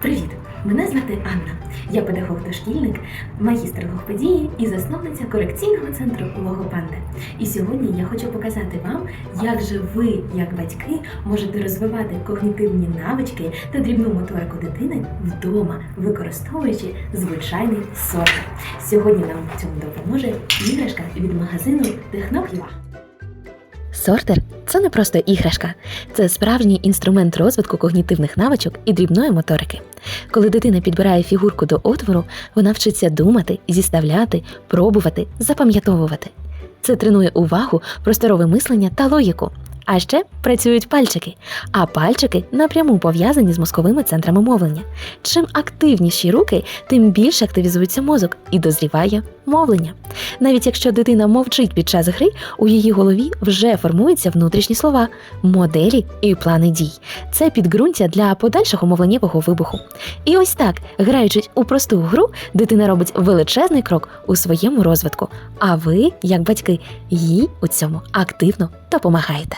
Привіт! Мене звати Анна. Я педагог-дошкільник, магістр логопедії і засновниця корекційного центру Логопанда. І сьогодні я хочу показати вам, як же ви, як батьки, можете розвивати когнітивні навички та дрібну моторику дитини вдома, використовуючи звичайний сортир. Сьогодні нам в цьому допоможе іграшка від магазину Техноп'юа. Сортер це не просто іграшка, це справжній інструмент розвитку когнітивних навичок і дрібної моторики. Коли дитина підбирає фігурку до отвору, вона вчиться думати, зіставляти, пробувати, запам'ятовувати. Це тренує увагу, просторове мислення та логіку. А ще працюють пальчики, а пальчики напряму пов'язані з мозковими центрами мовлення. Чим активніші руки, тим більше активізується мозок і дозріває мовлення. Навіть якщо дитина мовчить під час гри, у її голові вже формуються внутрішні слова, моделі і плани дій. Це підґрунтя для подальшого мовленнєвого вибуху. І ось так, граючи у просту гру, дитина робить величезний крок у своєму розвитку. А ви, як батьки, їй у цьому активно допомагаєте.